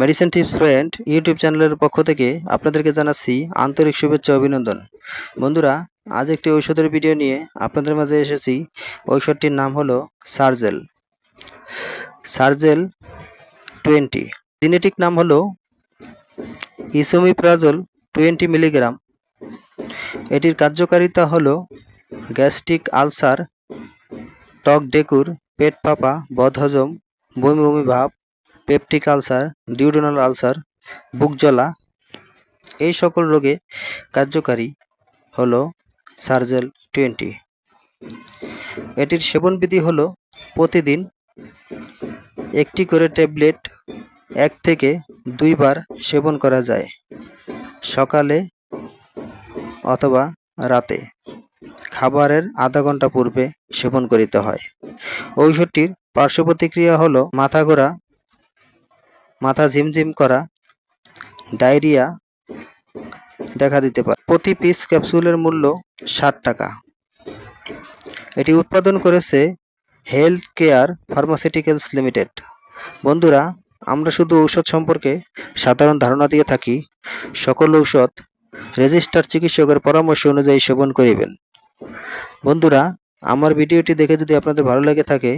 Medicine tips friend YouTube চ্যানেলের পক্ষ থেকে আপনাদেরকে জানাচ্ছি আন্তরিক শুভেচ্ছা অভিনন্দন। বন্ধুরা, আজ একটি ঔষধের ভিডিও নিয়ে আপনাদের মাঝে এসেছি। ঔষধটির নাম হলো সার্জেল সার্জেল টোয়েন্টি জেনেটিক নাম হলো ইসোমিপ্রাজল টোয়েন্টি মিলিগ্রাম এটির কার্যকারিতা হলো গ্যাস্ট্রিক আলসার টক ডেকুর, পেট ফাঁপা বদহজম, বমি বমি ভাব পেপটিক আলসার ডিউডোনাল আলসার, বুক জ্বলা, এই সকল রোগে কার্যকারী হল সার্জেল টোয়েন্টি। এটির সেবনবিধি হলো প্রতিদিন একটি করে ট্যাবলেট এক থেকে দুইবার সেবন করা যায়, সকালে অথবা রাতে। খাবারের আধা ঘণ্টা পূর্বে সেবন করিতে হয়। ঔষধটির পার্শ্ব প্রতিক্রিয়া হলো মাথা ঘোরা মাথা ঝিমঝিম করা, ডায়রিয়া দেখা দিতে পারে। প্রতি পিস ক্যাপসুলের মূল্য ষাট টাকা। এটি উৎপাদন করেছে হেলথ কেয়ার ফার্মাসিউটিক্যালস লিমিটেড। বন্ধুরা, আমরা শুধু ঔষধ সম্পর্কে সাধারণ ধারণা দিয়ে থাকি। সকল ঔষধ রেজিস্টার চিকিৎসকের পরামর্শ অনুযায়ী সেবন করিবেন। বন্ধুরা, আমার ভিডিওটি দেখে যদি আপনাদের ভালো লেগে থাকে,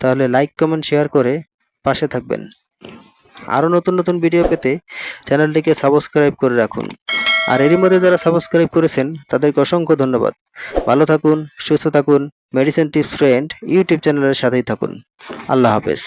তাহলে লাইক কমেন্ট শেয়ার করে পাশে থাকবেন। আরও নতুন নতুন ভিডিও পেতে চ্যানেলটিকে সাবস্ক্রাইব করে রাখুন। আর এরই মধ্যে যারা সাবস্ক্রাইব করেছেন, তাদেরকে অসংখ্য ধন্যবাদ। ভালো থাকুন, সুস্থ থাকুন মেডিসিন টিপস ফ্রেন্ড ইউটিউব চ্যানেলের সাথেই থাকুন। আল্লাহ হাফেজ।